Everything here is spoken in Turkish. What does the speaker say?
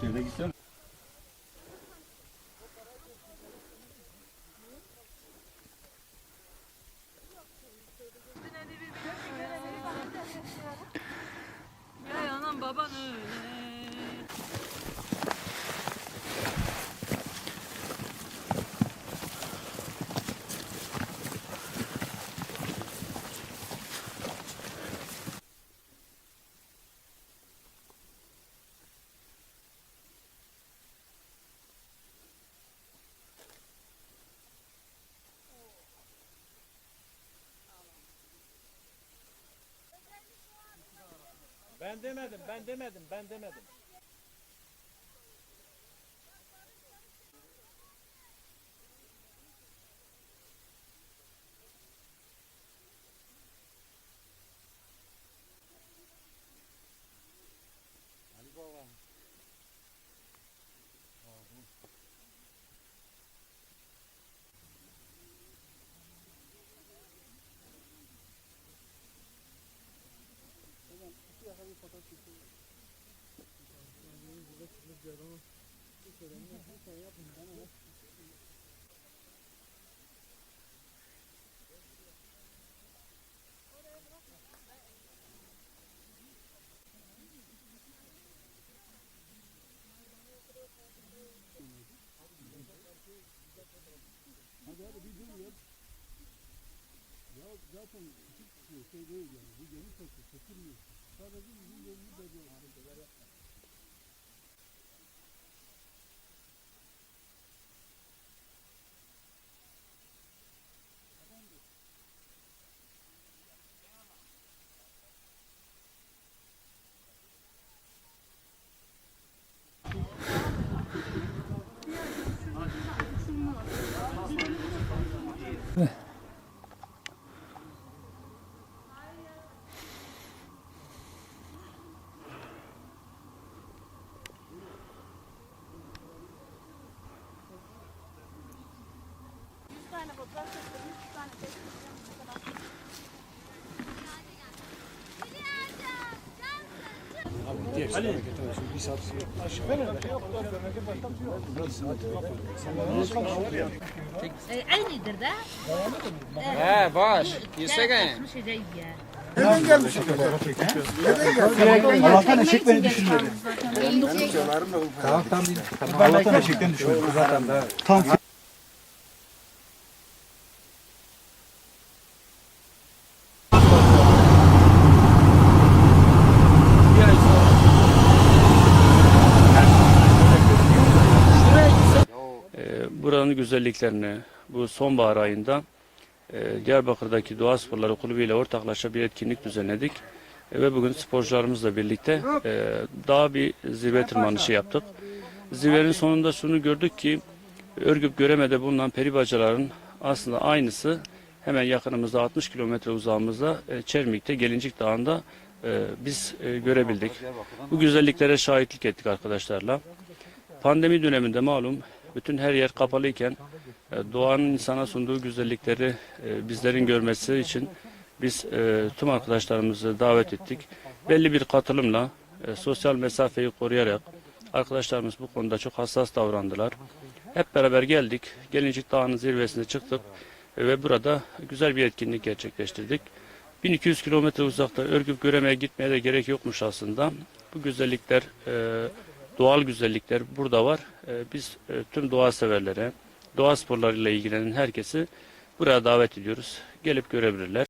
Şöyle gitsen. Ya anam baban öyle. Ben demedim, ben demedim, ben demedim. fakat benim bir adamı bu. Hadi hadi bir dur ya. Ya zaten küçük bir şey değil yani. Bu yeni takım. farklı. tane fotoğraf çektirmiş. Aynıdır da. He baş. Yesene. Kaçmış edeyim ya. Allah'tan eşek beni düşürmedi. Tamam tamam. Allah'tan eşekten düşürmedi. Zaten daha. Tam buranın güzelliklerini bu sonbahar ayında e, Diyarbakır'daki Doğa Sporları Kulübü ile ortaklaşa bir etkinlik düzenledik. E, ve bugün sporcularımızla birlikte e, daha bir zirve tırmanışı yaptık. Zirvenin sonunda şunu gördük ki Örgüp Göreme'de bulunan peribacaların aslında aynısı hemen yakınımızda 60 kilometre uzağımızda e, Çermik'te Gelincik Dağı'nda e, biz e, görebildik. Bu güzelliklere şahitlik ettik arkadaşlarla. Pandemi döneminde malum bütün her yer kapalıyken e, doğanın insana sunduğu güzellikleri e, bizlerin görmesi için biz e, tüm arkadaşlarımızı davet ettik. Belli bir katılımla sosyal mesafeyi koruyarak arkadaşlarımız bu konuda çok hassas davrandılar. Hep beraber geldik. Gelincik Dağı'nın zirvesine çıktık ve burada güzel bir etkinlik gerçekleştirdik. 1200 kilometre uzakta Örgüp Göreme'ye gitmeye de gerek yokmuş aslında. Bu güzellikler, e, doğal güzellikler burada var. E, biz e, tüm doğa severlere, doğa sporlarıyla ilgilenen herkesi buraya davet ediyoruz. Gelip görebilirler.